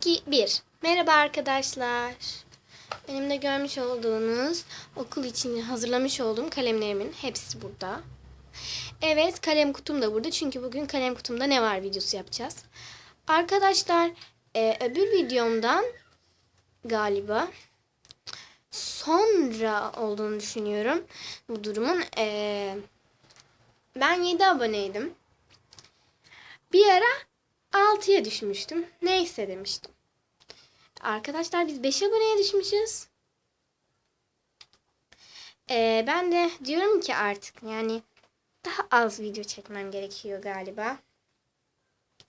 2, 1. Merhaba arkadaşlar. Benim de görmüş olduğunuz okul için hazırlamış olduğum kalemlerimin hepsi burada. Evet kalem kutum da burada çünkü bugün kalem kutumda ne var videosu yapacağız. Arkadaşlar e, öbür videomdan galiba sonra olduğunu düşünüyorum bu durumun. E, ben 7 aboneydim. Bir ara 6'ya düşmüştüm. Neyse demiştim. Arkadaşlar biz 5 aboneye düşmüşüz. Ee, ben de diyorum ki artık yani daha az video çekmem gerekiyor galiba.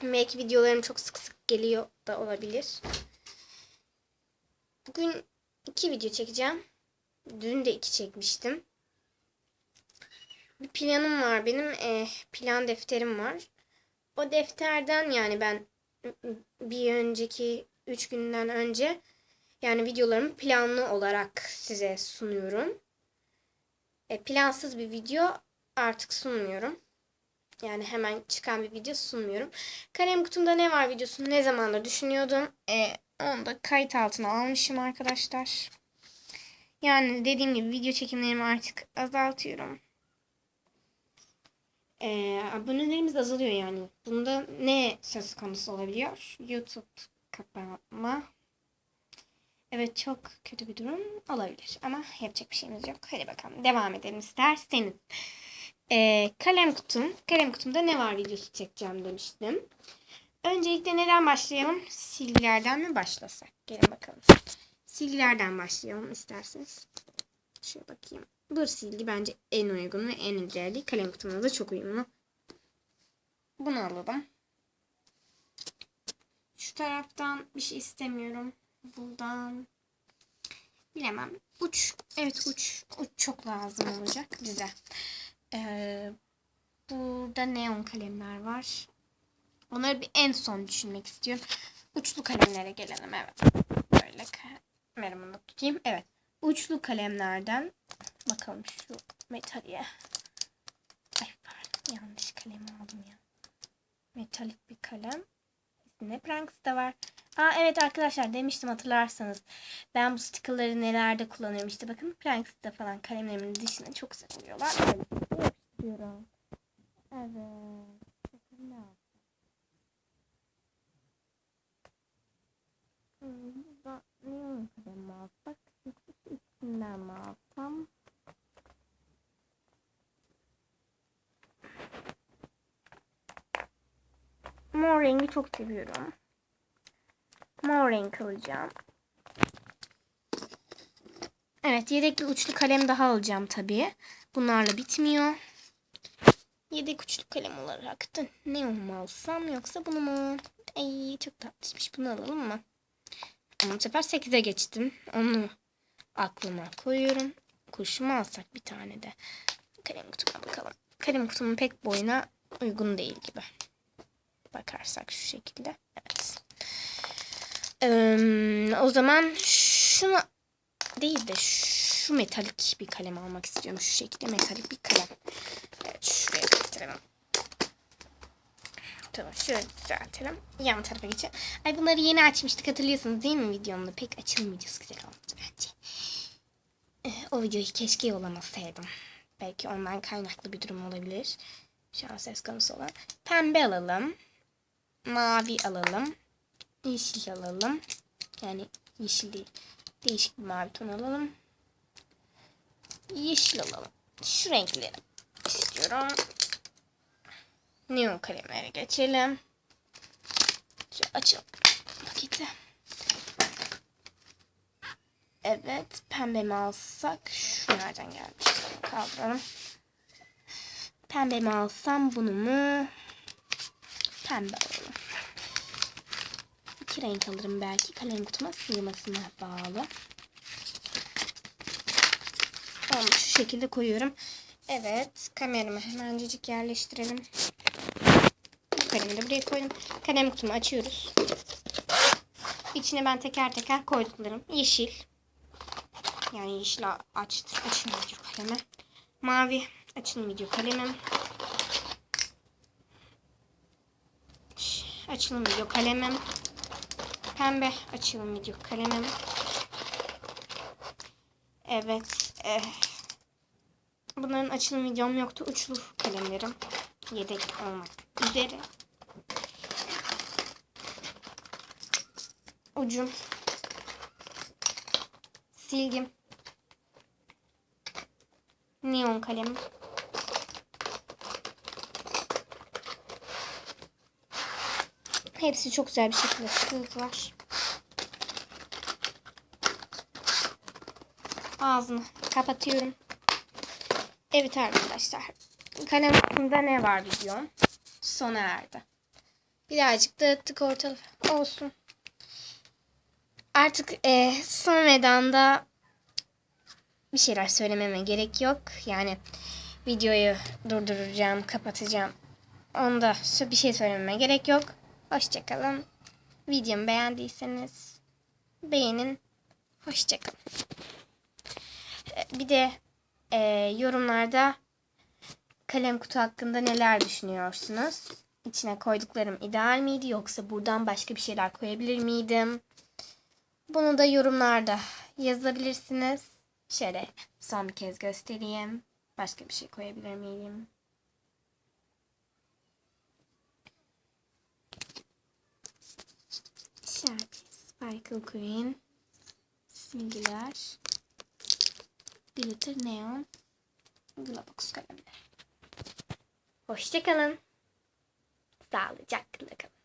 Belki videolarım çok sık sık geliyor da olabilir. Bugün iki video çekeceğim. Dün de iki çekmiştim. Bir planım var benim. e, plan defterim var. O defterden yani ben bir önceki 3 günden önce yani videolarımı planlı olarak size sunuyorum. E, plansız bir video artık sunmuyorum. Yani hemen çıkan bir video sunmuyorum. Kalem kutumda ne var videosunu ne zamandır düşünüyordum. E, onu da kayıt altına almışım arkadaşlar. Yani dediğim gibi video çekimlerimi artık azaltıyorum. Ee, abonelerimiz azalıyor yani. Bunda ne söz konusu olabiliyor? YouTube kapatma. Evet çok kötü bir durum olabilir ama yapacak bir şeyimiz yok. Hadi bakalım devam edelim isterseniz. Ee, kalem kutum. Kalem kutumda ne var videosu çekeceğim demiştim. Öncelikle neden başlayalım? Silgilerden mi başlasak? Gelin bakalım. Silgilerden başlayalım isterseniz. Şöyle bakayım. Bu silgi bence en uygun ve en güzeli. Kalem kutumuna da çok uyumlu. Bunu alalım. Şu taraftan bir şey istemiyorum. Buradan bilemem. Uç. Evet uç. Uç çok lazım olacak bize. Ee, burada neon kalemler var. Onları bir en son düşünmek istiyorum. Uçlu kalemlere gelelim. Evet. Böyle kameramı tutayım. Evet. Uçlu kalemlerden bakalım şu metaliye. Ay pardon yanlış kalem aldım ya. Metalik bir kalem. Ne pranks da var. Aa evet arkadaşlar demiştim hatırlarsanız. Ben bu stickerları nelerde kullanıyorum işte bakın Pranks'ta falan kalemlerimin dışına çok güzel oluyorlar. Yapıştırıyorum. Evet. Bakın ne yaptım. Hmm, Burada neon kalem mi alsak? İkisinden mi alsam? Mor rengi çok seviyorum. Mor renk alacağım. Evet yedek bir uçlu kalem daha alacağım tabii. Bunlarla bitmiyor. Yedek uçlu kalem olarak da ne mu alsam yoksa bunu mu? Ay çok tatlışmış bunu alalım mı? Ama bu sefer 8'e geçtim. Onu aklıma koyuyorum. Kurşumu alsak bir tane de. Kalem kutuma bakalım. Kalem kutumun pek boyuna uygun değil gibi. Bakarsak şu şekilde. Evet. Ee, o zaman şunu değil de şu metalik bir kalem almak istiyorum. Şu şekilde metalik bir kalem. Evet şuraya getirelim. Tamam şöyle düzeltelim. Yan tarafa geçelim. Ay bunları yeni açmıştık hatırlıyorsunuz değil mi videomda? Pek videosu güzel olmadı bence. Ee, o videoyu keşke yollamasaydım. Belki ondan kaynaklı bir durum olabilir. Şu an söz konusu olan. Pembe alalım. Mavi alalım. Yeşil alalım. Yani yeşil değil. Değişik bir mavi ton alalım. Yeşil alalım. Şu renkleri istiyorum. Neon kalemlere geçelim. Şöyle açalım paketi. Evet. Pembe mi alsak? Şu nereden gelmiş? Kaldıralım. Pembe mi alsam bunu mu? Pembe alalım. İki renk alırım belki. Kalem kutuma sığmasına bağlı. Onu şu şekilde koyuyorum. Evet. Kameramı hemencecik yerleştirelim. Bu kalemi de buraya koydum. Kalem kutumu açıyoruz. İçine ben teker teker koyduklarım. Yeşil. Yani yeşil açtır. Açılmıyor kalemi. Mavi açılmıyor kalemim. Açılım video kalemim. Pembe açılım video kalemim. Evet. eh. Bunların açılım videom yoktu. Uçlu kalemlerim. Yedek olmak üzere. Ucum. Silgim. Neon kalem. Hepsi çok güzel bir şekilde sığdılar. Ağzını kapatıyorum. Evet arkadaşlar. Kalem hakkında ne var videom? Sona erdi. Birazcık dağıttık ortalığı. Olsun. Artık e, son vedanda bir şeyler söylememe gerek yok. Yani videoyu durduracağım, kapatacağım. Onda bir şey söylememe gerek yok. Hoşçakalın. Videomu beğendiyseniz beğenin. Hoşçakalın. Bir de e, yorumlarda kalem kutu hakkında neler düşünüyorsunuz? İçine koyduklarım ideal miydi yoksa buradan başka bir şeyler koyabilir miydim? Bunu da yorumlarda yazabilirsiniz. Şöyle son bir kez göstereyim. Başka bir şey koyabilir miyim? Sharpie, Sparkle Queen, Singular, Glitter Neon, Globox kalemler. Hoşçakalın. Sağlıcakla kalın.